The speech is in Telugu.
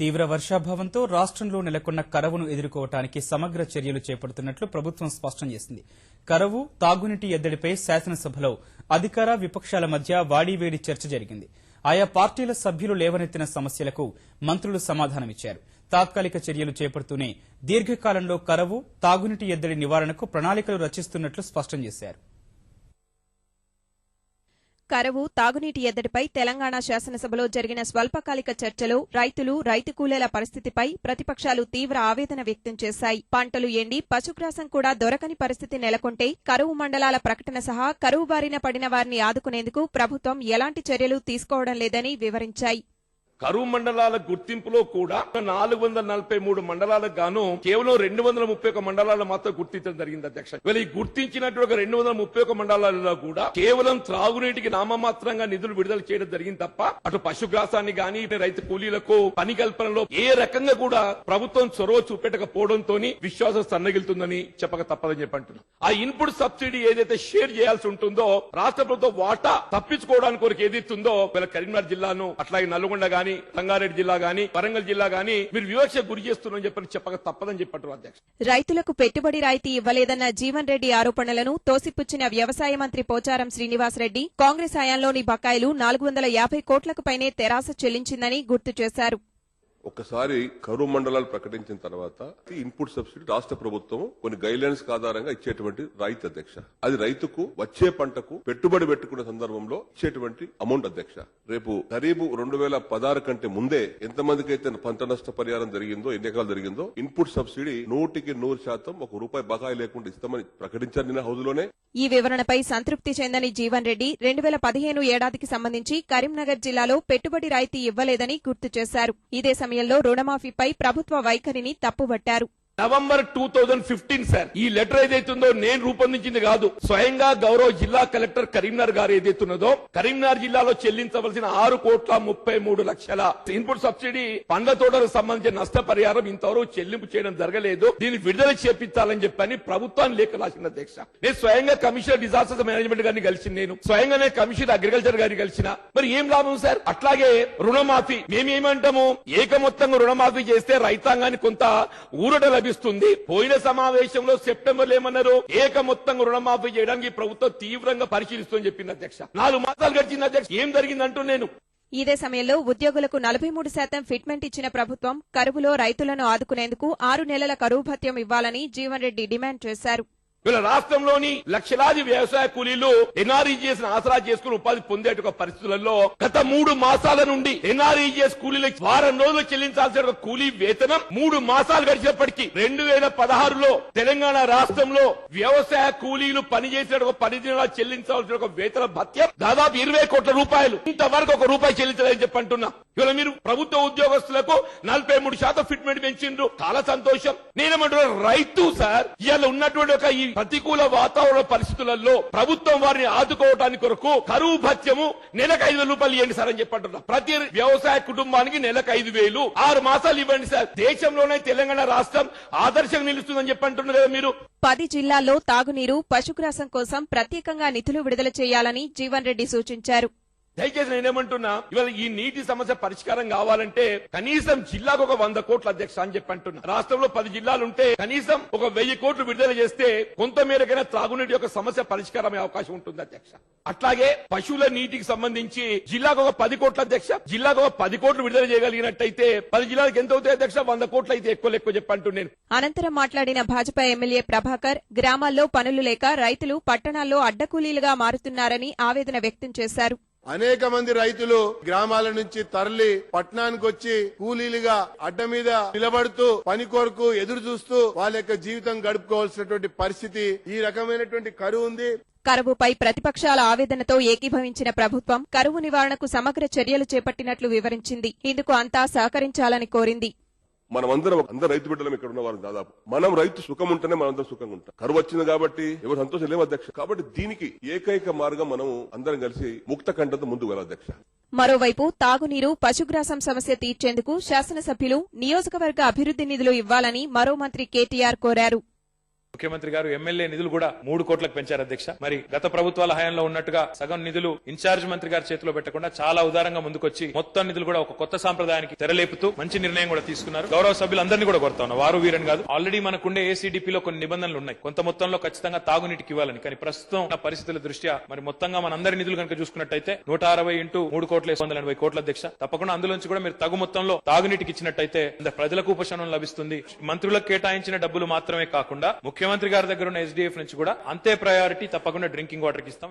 తీవ్ర వర్షాభావంతో రాష్ట్రంలో నెలకొన్న కరవును ఎదుర్కోవటానికి సమగ్ర చర్యలు చేపడుతున్నట్లు ప్రభుత్వం స్పష్టం చేసింది. కరవు తాగునీటి ఎద్దడిపై శాసనసభలో అధికార విపక్షాల మధ్య వాడీవేడి చర్చ జరిగింది. ఆయా పార్టీల సభ్యులు లేవనెత్తిన సమస్యలకు మంత్రులు సమాధానమిచ్చారు. తాత్కాలిక చర్యలు చేపడుతూనే దీర్ఘకాలంలో కరవు తాగునీటి ఎద్దడి నివారణకు ప్రణాళికలు రచిస్తున్నట్లు స్పష్టం చేశారు. కరువు తాగునీటి ఎద్దడిపై తెలంగాణ శాసనసభలో జరిగిన స్వల్పకాలిక చర్చలో రైతులు రైతు కూలీల పరిస్థితిపై ప్రతిపక్షాలు తీవ్ర ఆవేదన వ్యక్తం చేశాయి. పంటలు ఎండి పశుగ్రాసం కూడా దొరకని పరిస్థితి నెలకొంటే కరువు మండలాల ప్రకటన సహా కరువు బారిన పడిన వారిని ఆదుకునేందుకు ప్రభుత్వం ఎలాంటి చర్యలు తీసుకోవడం లేదని వివరించాయి. కరువు మండలాల గుర్తింపులో కూడా నాలుగు వందల నలభై మూడు మండలాలకు గాను కేవలం రెండు వందల ముప్పై ఒక మండలాలు మాత్రం గుర్తించడం జరిగింది అధ్యక్ష. ఈ గుర్తించినటువంటి ఒక రెండు వందల ముప్పై ఒక మండలాలలో కూడా కేవలం త్రాగునీటికి నామమాత్రంగా నిధులు విడుదల చేయడం జరిగింది తప్ప అటు పశుగ్రాసాన్ని గాని ఇటు రైతు కూలీలకు పని కల్పనలో ఏ రకంగా కూడా ప్రభుత్వం చొరవ చూపెట్టకపోవడంతో విశ్వాసం సన్నగిలుతుందని చెప్పక తప్పదని చెప్పంటున్నాం ఆ ఇన్పుట్ సబ్సిడీ ఏదైతే షేర్ చేయాల్సి ఉంటుందో రాష్ట్ర ప్రభుత్వం వాటా తప్పించుకోవడానికి కొరకు ఏదిస్తుందో కరీంనగర్ జిల్లాను అట్లాగే నల్గొండ గాని రంగారెడ్డి జిల్లా గాని వరంగల్ జిల్లా గాని మీరు వివక్ష గురి చేస్తున్నారని చెప్పని చెప్పక తప్పదని చెప్పారు అధ్యక్ష. రైతులకు పెట్టుబడి రాయితీ ఇవ్వలేదన్న జీవన్ రెడ్డి ఆరోపణలను తోసిపుచ్చిన వ్యవసాయ మంత్రి పోచారం శ్రీనివాసరెడ్డి కాంగ్రెస్ హయాంలోని బకాయిలు నాలుగు వందల యాభై కోట్లకు పైనే తెరాస చెల్లించిందని గుర్తు చేశారు. ఒకసారి కరువు మండలాలు ప్రకటించిన తర్వాత ఇన్పుట్ సబ్సిడీ రాష్ట్ర ప్రభుత్వం కొన్ని గైడ్లైన్స్ ఆధారంగా ఇచ్చేటువంటి రైతు అధ్యక్ష. అది రైతుకు వచ్చే పంటకు పెట్టుబడి పెట్టుకునే సందర్భంలో ఇచ్చేటువంటి అమౌంట్ అధ్యక్ష. రేపు ఖరీబు రెండు వేల పదహారు కంటే ముందే ఎంతమందికి అయితే పంట నష్ట పరిహారం జరిగిందో ఎన్ని ఎకరాలు జరిగిందో ఇన్పుట్ సబ్సిడీ నూటికి నూరు శాతం ఒక రూపాయి బకాయి లేకుండా ఇస్తామని ప్రకటించారు నిన్న హౌస్లోనే ఈ వివరణపై సంతృప్తి చెందని జీవన్ రెడ్డి రెండు వేల పదిహేను ఏడాదికి సంబంధించి కరీంనగర్ జిల్లాలో పెట్టుబడి రాయితీ ఇవ్వలేదని గుర్తు చేశారు. ఇదే సమయంలో రుణమాఫీపై ప్రభుత్వ వైఖరిని తప్పుబట్టారు. November two thousand fifteen sir. ఈ లెటర్ ఏదైతుందో నేను రూపొందించింది కాదు. స్వయంగా గౌరవ జిల్లా కలెక్టర్ కరీంనగర్ గారు ఏదైతున్నదో కరీంనగర్ జిల్లాలో చెల్లించవలసిన ఆరు కోట్ల ముప్పై మూడు లక్షల ఇన్పుట్ సబ్సిడీ పండ్ల తోటలకు సంబంధించిన నష్టపరిహారం ఇంతవరకు చెల్లింపు చేయడం జరగలేదు. దీన్ని విడుదల చేపించాలని చెప్పని ప్రభుత్వాన్ని లేఖ రాసిన అధ్యక్ష. నేను స్వయంగా కమిషనర్ డిజాస్టర్ మేనేజ్మెంట్ గారిని కలిసి నేను. స్వయంగానే కమిషనర్ అగ్రికల్చర్ గారిని కలిసిన. మరి ఏం లాభం సార్? అట్లాగే రుణమాఫీ. మేమేమంటాము? ఏక మొత్తంగా రుణమాఫీ చేస్తే రైతాంగానికి కొంత ఊరట లభిస్తుంది పోయిన సమావేశంలో సెప్టెంబర్లో ఏమన్నారు? ఏక మొత్తంగా రుణమాఫీ చేయడానికి ప్రభుత్వం తీవ్రంగా పరిశీలిస్తుందని చెప్పింది అధ్యక్ష. నాలుగు మాసాలు గడిచింది అధ్యక్ష. ఏం జరిగిందంటూ నేను. ఇదే సమయంలో ఉద్యోగులకు నలభై మూడు శాతం ఫిట్మెంట్ ఇచ్చిన ప్రభుత్వం కరువులో రైతులను ఆదుకునేందుకు ఆరు నెలల కరువు భత్యం ఇవ్వాలని జీవన్ రెడ్డి డిమాండ్ చేశారు. వీళ్ళ రాష్ట్రంలోని లక్షలాది వ్యవసాయ కూలీలు ఎన్ఆర్ఈజీఎస్ ఆసరా చేసుకుని ఉపాధి పొందేట పరిస్థితులలో గత మూడు మాసాల నుండి ఎన్ఆర్ఈజీఎస్ కూలీలకు వారం రోజులు చెల్లించాల్సిన ఒక కూలీ వేతనం మూడు మాసాలు గడిచినప్పటికీ రెండు వేల పదహారులో తెలంగాణ రాష్ట్రంలో వ్యవసాయ కూలీలు పనిచేసిన ఒక పని దినాలు చెల్లించాల్సిన ఒక వేతన భత్యం దాదాపు ఇరవై కోట్ల రూపాయలు. ఇంతవరకు ఒక రూపాయి చెల్లించలేదని చెప్పి అంటున్నా. ఇవాళ మీరు ప్రభుత్వ ఉద్యోగస్తులకు నలభై మూడు శాతం ఫిట్మెంట్ పెంచిండ్రు. చాలా సంతోషం. నేనేమంటున్నా రైతు సార్ ఇవాళ ఉన్నటువంటి ఒక ఈ ప్రతికూల వాతావరణ పరిస్థితులలో ప్రభుత్వం వారిని ఆదుకోవడానికి కొరకు కరువు భత్యము నెలకు ఐదు రూపాయలు ఇవ్వండి సార్ అని చెప్పంటున్నారు. ప్రతి వ్యవసాయ కుటుంబానికి నెలకు ఐదు వేలు. ఆరు మాసాలు ఇవ్వండి సార్. దేశంలోనే తెలంగాణ రాష్ట్రం ఆదర్శంగా నిలుస్తుందని చెప్పంటున్నారు కదా మీరు. పది జిల్లాల్లో తాగునీరు పశుగ్రాసం కోసం ప్రత్యేకంగా నిధులు విడుదల చేయాలని జీవన్ రెడ్డి సూచించారు. దయచేసి నేనేమంటున్నా? ఇవాళ ఈ నీటి సమస్య పరిష్కారం కావాలంటే కనీసం జిల్లాకు ఒక వంద కోట్ల అధ్యక్ష అని చెప్పి అంటున్నా. రాష్ట్రంలో పది జిల్లాలు ఉంటే కనీసం ఒక వెయ్యి కోట్లు విడుదల చేస్తే కొంత మేరకైనా త్రాగునీటి యొక్క సమస్య పరిష్కారం అయ్యే అవకాశం ఉంటుంది అధ్యక్ష. అట్లాగే పశువుల నీటికి సంబంధించి జిల్లాకు ఒక పది కోట్ల అధ్యక్ష జిల్లాకు ఒక పది కోట్లు విడుదల చేయగలిగినట్టయితే పది జిల్లాలకు ఎంత అవుతాయి అధ్యక్ష? వంద కోట్లు అయితే ఎక్కువ ఎక్కువ చెప్పి అనంతరం మాట్లాడిన భాజపా ఎమ్మెల్యే ప్రభాకర్ గ్రామాల్లో పనులు లేక రైతులు పట్టణాల్లో అడ్డకూలీలుగా మారుతున్నారని ఆవేదన వ్యక్తం చేశారు. అనేక మంది రైతులు గ్రామాల నుంచి తరలి పట్టణానికి వచ్చి కూలీలుగా అడ్డ మీద నిలబడుతూ పని కొరకు ఎదురు చూస్తూ వాళ్ళ యొక్క జీవితం గడుపుకోవాల్సినటువంటి పరిస్థితి ఈ రకమైనటువంటి కరువు ఉంది. కరువుపై ప్రతిపక్షాల ఆవేదనతో ఏకీభవించిన ప్రభుత్వం కరువు నివారణకు సమగ్ర చర్యలు చేపట్టినట్లు వివరించింది. ఇందుకు అంతా సహకరించాలని కోరింది. మనమందరం అందరు రైతు బిడ్డలం ఇక్కడ ఉన్నవారు దాదాపు. మనం రైతు సుఖం ఉంటేనే మనందరం సుఖంగా ఉంటాం. కరువు వచ్చింది కాబట్టి ఎవరు సంతోషం లేవు అధ్యక్ష. కాబట్టి దీనికి ఏకైక మార్గం మనం అందరం కలిసి ముక్త కంఠంతో ముందుకు వెళ్ళాలి అధ్యక్ష. మరోవైపు తాగునీరు పశుగ్రాసం సమస్య తీర్చేందుకు శాసనసభ్యులు నియోజకవర్గ అభివృద్ది నిధులు ఇవ్వాలని మరో మంత్రి కేటీఆర్ కోరారు. ముఖ్యమంత్రి గారు ఎమ్మెల్యే నిధులు కూడా మూడు కోట్లకు పెంచారు అధ్యక్ష. మరి గత ప్రభుత్వాల హయాంలో ఉన్నట్టుగా సగం నిధులు ఇన్ఛార్జ్ మంత్రి గారి చేతిలో పెట్టకుండా చాలా ఉదారంగా ముందుకొచ్చి మొత్తం నిధులు కూడా ఒక కొత్త సాంప్రదాయానికి తెరలేపుతూ మంచి నిర్ణయం కూడా తీసుకున్నారు. గౌరవ సభ్యులందరినీ కూడా కోరుతా ఉన్నా. వారు వీరని కాదు. ఆల్రెడీ మనకుండే ఏసీడీపీలో కొన్ని నిబంధనలు ఉన్నాయి. కొంత మొత్తంలో ఖచ్చితంగా తాగునీటికి ఇవ్వాలని. కానీ ప్రస్తుతం ఉన్న పరిస్థితుల దృష్ట్యా మరి మొత్తంగా మన అందరి నిధులు కనుక చూసుకున్నట్టయితే నూట అరవై ఇంటూ మూడు కోట్ల వందల ఎనభై కోట్ల అధ్యక్ష. తప్పకుండా అందులోంచి కూడా మీరు తగు మొత్తంలో తాగునీటికి ఇచ్చినట్టయితే ప్రజలకు ఉపశమనం లభిస్తుంది. మంత్రులకు కేటాయించిన డబ్బులు మాత్రమే కాకుండా ముఖ్యమంత్రి గారి దగ్గర ఉన్న ఎస్డీఎఫ్ నుంచి కూడా అంతే ప్రయారిటీ తప్పకుండా డ్రింకింగ్ వాటర్కి ఇస్తాం.